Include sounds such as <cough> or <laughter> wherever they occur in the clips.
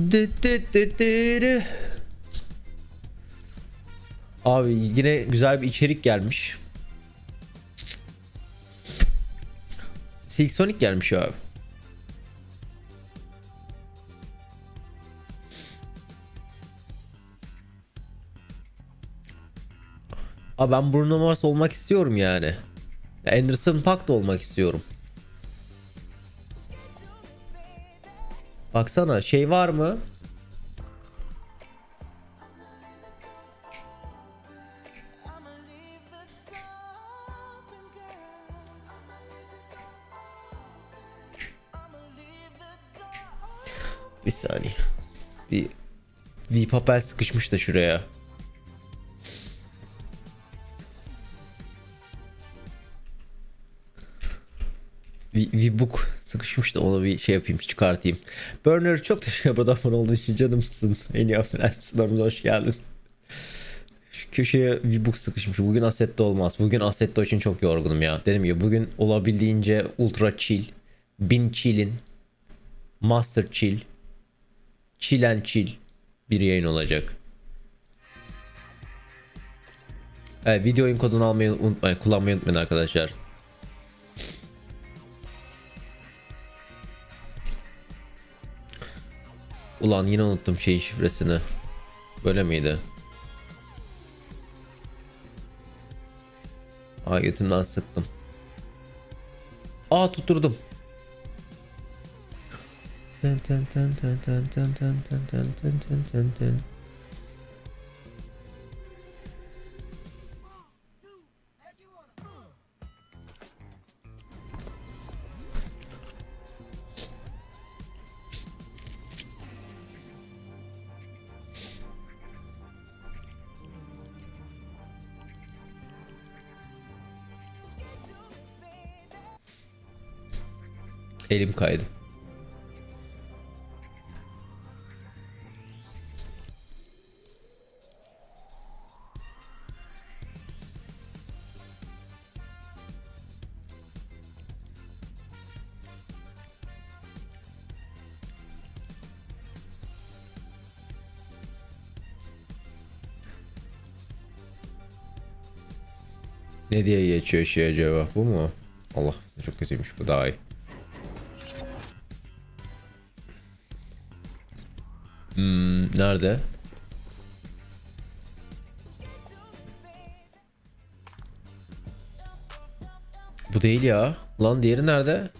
Dı. Abi yine güzel bir içerik gelmiş. Silk Sonic gelmiş abi. Abi ben Bruno Mars olmak istiyorum yani. Anderson Paak da olmak istiyorum. Baksana şey var mı? Bir saniye. Bir V papel sıkışmış da şuraya. Bir, bir book sıkışmış da onu bir şey yapayım çıkartayım. Burner çok teşekkür ederim abone olduğun için canımsın. En iyi affedersin hoş geldin. Şu köşeye bir book sıkışmış. Bugün Assetto olmaz. Bugün Assetto için çok yorgunum ya. Dedim ya bugün olabildiğince ultra chill. Bin chill'in. Master chill. Chill and chill. Bir yayın olacak. Evet, video oyun kodunu almayı unutmayın. Kullanmayı unutmayın arkadaşlar. Ulan yine unuttum şeyin şifresini. Böyle miydi? Aa götümden sıktım. Aa tutturdum. Tın tın tın tın tın tın tın tın tın tın tın tın Elim kaydı. Ne diye geçiyor şey acaba? Bu mu? Allah çok kötüymüş bu daha iyi. Hmm, nerede? Bu değil ya. Lan diğeri nerede?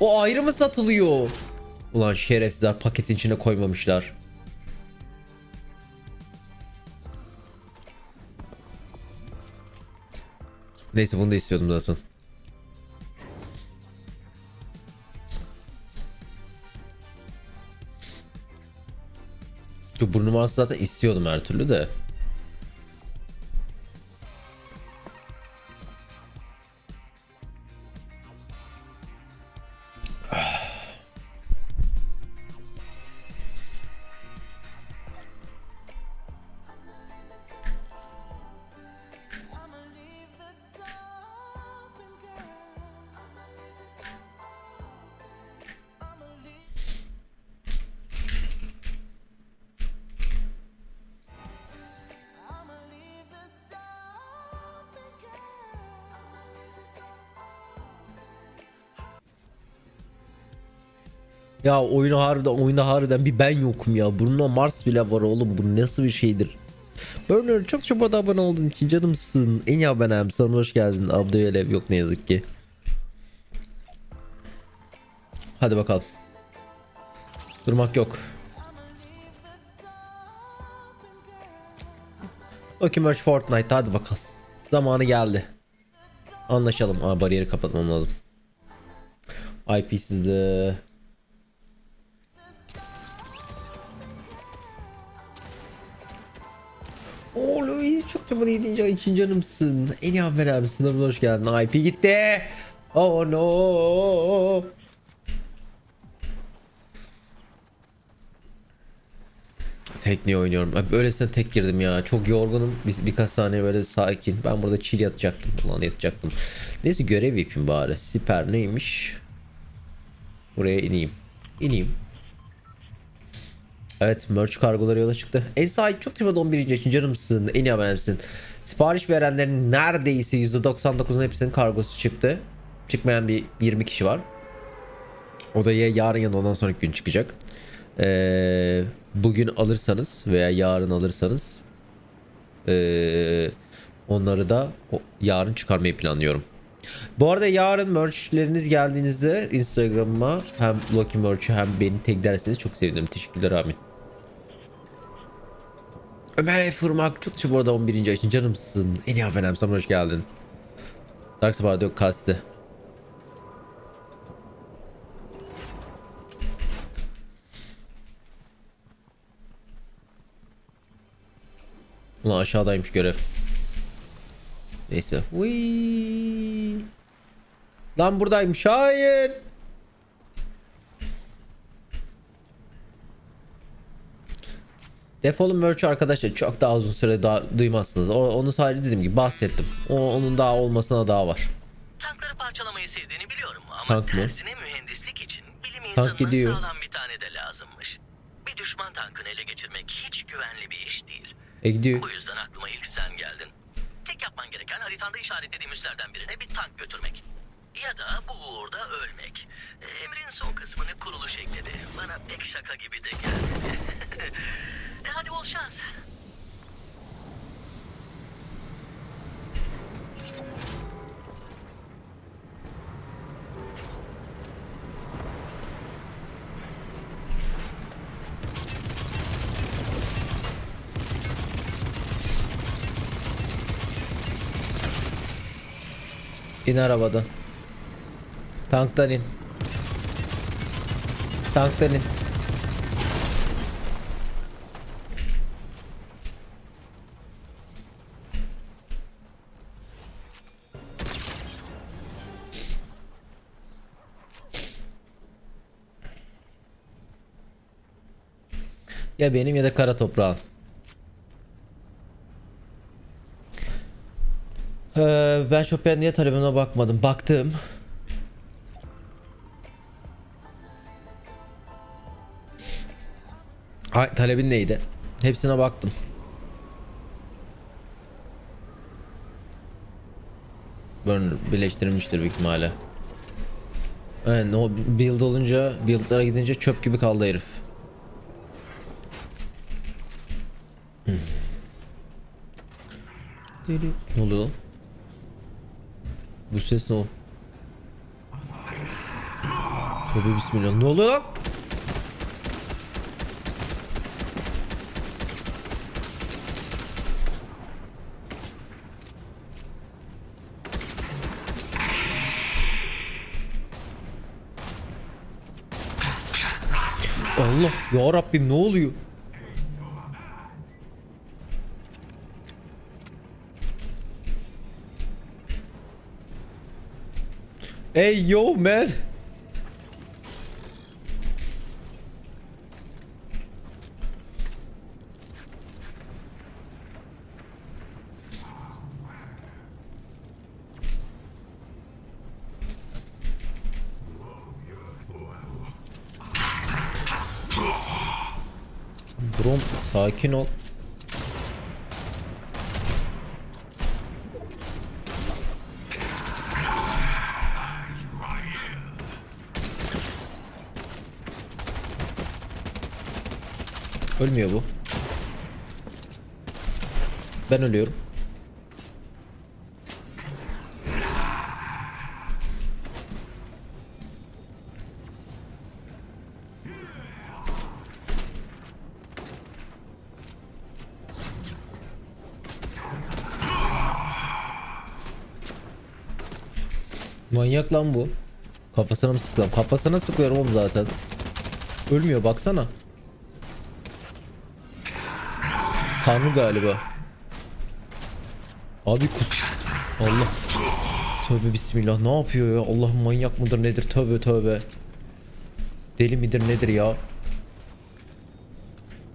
O ayrı mı satılıyor? Ulan şerefsizler paketin içine koymamışlar. Neyse bunu da istiyordum zaten. Şu burnumu aslında zaten istiyordum her türlü de. Ya oyunu harbiden oyunda harbiden bir ben yokum ya. Bruno Mars bile var oğlum. Bu nasıl bir şeydir? Burner çok çok abone olduğun için canımsın. En iyi abonem. Sana hoş geldin. Abdüelev yok ne yazık ki. Hadi bakalım. Durmak yok. Bakayım Merge Fortnite hadi bakalım. Zamanı geldi. Anlaşalım. Aa bariyeri kapatmam lazım. IP sizde. Oo Louis çok çabuk yedinci için canımsın. En iyi haber abi sınavına hoş geldin. IP gitti. Oh no. Tek oynuyorum? Abi Böylesine tek girdim ya. Çok yorgunum. Bir, birkaç saniye böyle sakin. Ben burada chill yatacaktım. Ulan yatacaktım. Neyse görev yapayım bari. Siper neymiş? Buraya ineyim. İneyim. Evet merch kargoları yola çıktı. En sahip çok teşekkür 11. için canımsın. En iyi abonemsin. Sipariş verenlerin neredeyse %99'un hepsinin kargosu çıktı. Çıkmayan bir 20 kişi var. O da ya yarın ya da ondan sonraki gün çıkacak. Ee, bugün alırsanız veya yarın alırsanız ee, onları da yarın çıkarmayı planlıyorum. Bu arada yarın merchleriniz geldiğinizde Instagram'ıma hem Lucky Merch'ü hem beni taglerseniz çok sevinirim. Teşekkürler amin. Ömer F. Çok teşekkür bu arada 11. ay için canımsın. En iyi abonem sana hoş geldin. Dark Sabah'da yok kastı. Ulan aşağıdaymış görev. Neyse. Uy. Lan buradaymış. Hayır. Defolun merch arkadaşlar çok daha uzun süre daha duymazsınız. Onu sadece dediğim gibi bahsettim. O, onun daha olmasına daha var. Tankları parçalamayı sevdiğini biliyorum ama Tank mı? tersine mühendislik için bilim insanına gidiyor. sağlam bir tane de lazımmış. Bir düşman tankını ele geçirmek hiç güvenli bir iş değil. E gidiyor. Bu yüzden aklıma ilk sen geldin. Tek yapman gereken haritanda işaretlediğim üslerden birine bir tank götürmek. Ya da bu uğurda ölmek. Emrin son kısmını kuruluş ekledi. Bana pek şaka gibi de geldi. <laughs> şans. İn arabadan. Tanktan in. Tanktan in. Ya benim ya da kara toprağın. Ee, ben Chopin niye talebine bakmadım. Baktım. Ay, talebin neydi? Hepsine baktım. Burner birleştirilmiştir büyük ihtimalle. Evet, o build olunca, build'lara gidince çöp gibi kaldı herif. Hmm. Ne oluyor? Bu ses ne o? Tövbe bismillah. Ne oluyor lan? Allah ya Rabbim ne oluyor? Hey yo man. Brom sakin ol. Ölmüyor bu. Ben ölüyorum. Manyak lan bu. Kafasına mı sıkıyorum? Kafasına sıkıyorum oğlum zaten. Ölmüyor baksana. Tanrı galiba. Abi kus. Allah. Tövbe bismillah ne yapıyor ya? Allah manyak mıdır nedir? Tövbe tövbe. Deli midir nedir ya?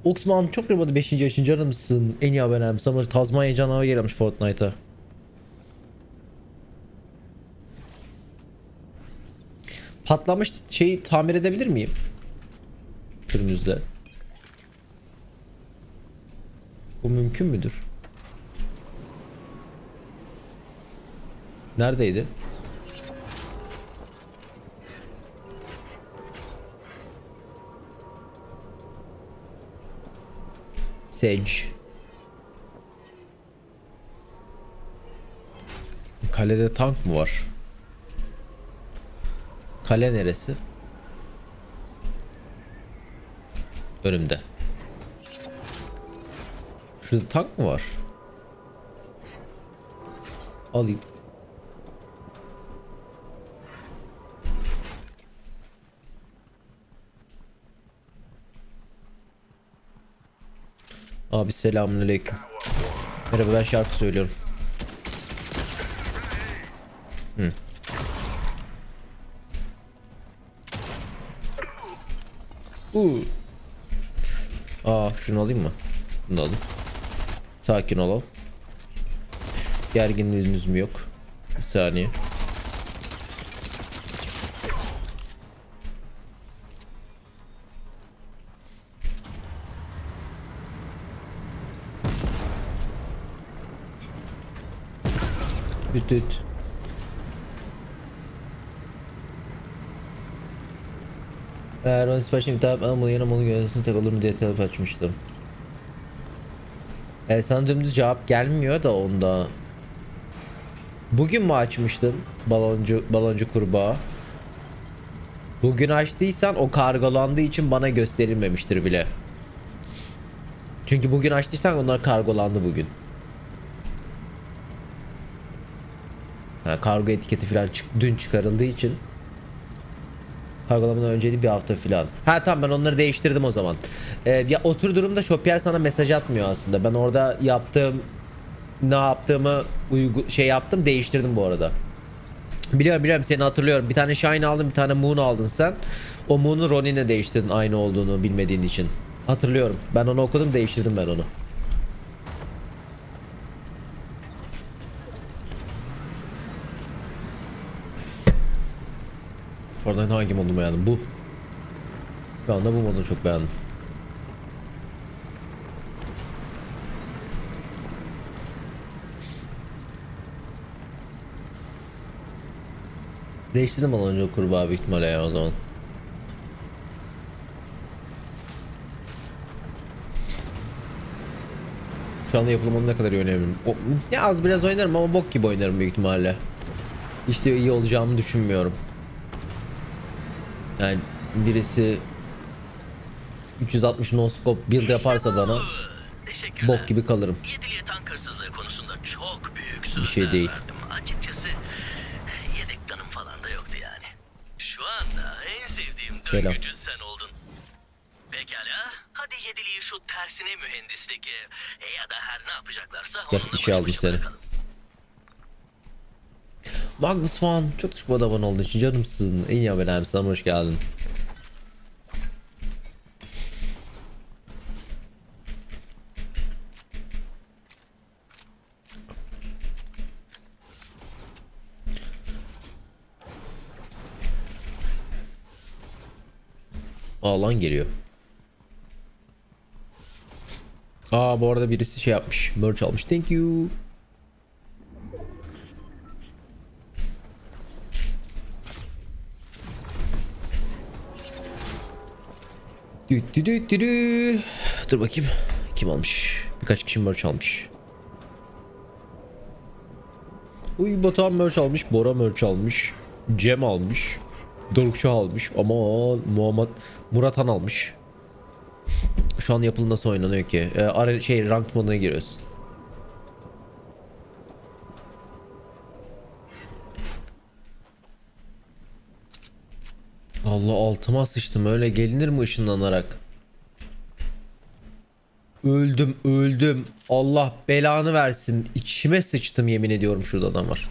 Oxman çok yormadı 5. yaşın canı mısın? En iyi abonem. Sana Tazmanya canavarı gelmiş Fortnite'a. Patlamış şeyi tamir edebilir miyim? Türümüzde. Bu mümkün müdür? Neredeydi? Sedge. Kalede tank mı var? Kale neresi? Önümde. Şurada tank mı var? Alayım. Abi selamünaleyküm. Merhaba ben şarkı söylüyorum. Hı. Uu. Aa şunu alayım mı? Bunu alayım. Sakin olalım. Gerginliğiniz mi yok? Bir saniye. Düt düt. Eğer onun siparişini iptal etmeden bunu yanım onun görüntüsünü tek olur mu diye telefon açmıştım. E, sana dümdüz cevap gelmiyor da onda. Bugün mü açmıştın baloncu baloncu kurbağa? Bugün açtıysan o kargolandığı için bana gösterilmemiştir bile. Çünkü bugün açtıysan onlar kargolandı bugün. Ha, kargo etiketi falan çık dün çıkarıldığı için kargolamadan önceydi bir hafta falan. Ha tamam ben onları değiştirdim o zaman. Ee, ya otur durumda Shopier sana mesaj atmıyor aslında. Ben orada yaptığım ne yaptığımı uygu şey yaptım değiştirdim bu arada. Biliyorum biliyorum seni hatırlıyorum. Bir tane Shine aldın bir tane Moon aldın sen. O Moon'u Ronin'e değiştirdin aynı olduğunu bilmediğin için. Hatırlıyorum. Ben onu okudum değiştirdim ben onu. Fortnite'ın hangi modunu beğendim? Bu. Şu anda bu modunu çok beğendim. Değiştirdim az önce kurbağa büyük ihtimalle ya o zaman. Şu anda yapılımını ne kadar oynayabilirim? O, ya az biraz oynarım ama bok gibi oynarım büyük ihtimalle. İşte iyi olacağımı düşünmüyorum. Yani birisi 360 no scope build yaparsa bana bok gibi kalırım. Yediliye tank hırsızlığı konusunda çok büyük sözler şey değil. verdim. Açıkçası yedek planım falan da yoktu yani. Şu anda en sevdiğim Selam. döngücü sen oldun. Pekala. Hadi yediliği şu tersine mühendislik e, ya da her ne yapacaklarsa Gel, onunla işe aldım seni. bırakalım. Magnus Fan çok teşekkür ederim olduğun için canımsın. En iyi haberlerim sana hoş geldin. Alan geliyor. Aa bu arada birisi şey yapmış. Merch almış. Thank you. Dur bakayım. Kim almış? Birkaç kişi merch almış. Uy Batuhan merch almış. Bora merch almış. Cem almış. Dorukçu almış. Ama Muhammed Muratan almış. Şu an yapılı nasıl oynanıyor ki? Ee, şey ranked moduna giriyorsun. Allah altıma sıçtım öyle gelinir mi ışınlanarak? Öldüm öldüm. Allah belanı versin. İçime sıçtım yemin ediyorum şurada adam var.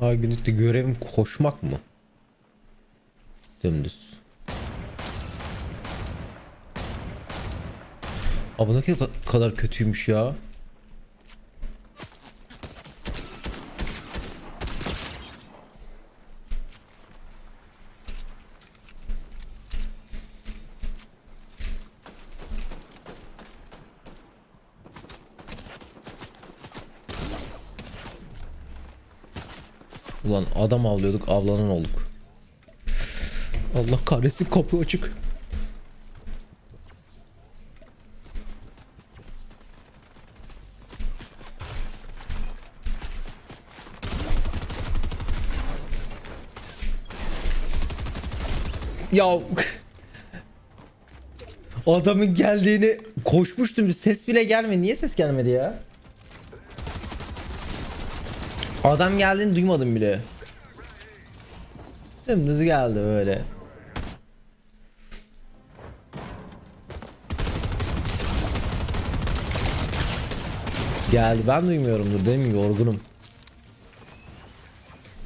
Günlükte görevim koşmak mı? Dümdüz. Abi ne kadar- kadar kötüymüş ya. Ulan adam avlıyorduk avlanan olduk. Allah kahretsin kapı açık. Ya <laughs> adamın geldiğini koşmuştum ses bile gelmedi. Niye ses gelmedi ya? Adam geldiğini duymadım bile. Dümdüz geldi böyle. Geldi ben duymuyorumdur değil mi yorgunum.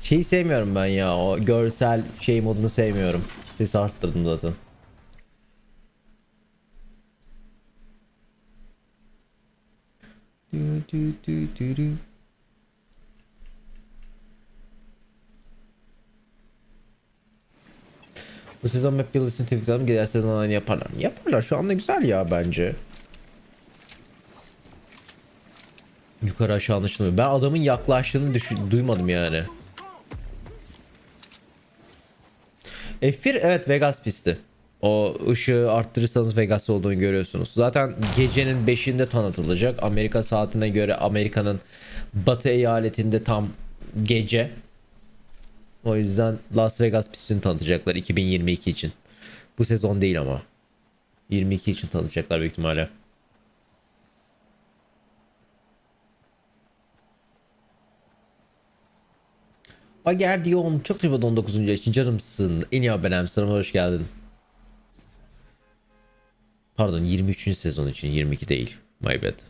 Şeyi sevmiyorum ben ya o görsel şey modunu sevmiyorum. Sesi arttırdım zaten. Du, du, du, du, du. Bu sezon map yıldızını tebrik ederim. Diğer sezon aynı yaparlar mı? Yaparlar. Şu anda güzel ya bence. Yukarı aşağı anlaşılmıyor. Ben adamın yaklaştığını duymadım yani. F1 evet Vegas pisti. O ışığı arttırırsanız Vegas olduğunu görüyorsunuz. Zaten gecenin 5'inde tanıtılacak. Amerika saatine göre Amerika'nın batı eyaletinde tam gece. O yüzden Las Vegas pistini tanıtacaklar 2022 için. Bu sezon değil ama. 22 için tanıtacaklar büyük ihtimalle. Ager Dion çok teşekkür 19. için canımsın. En iyi abonem sana hoş geldin. Pardon 23. sezon için 22 değil. My bad.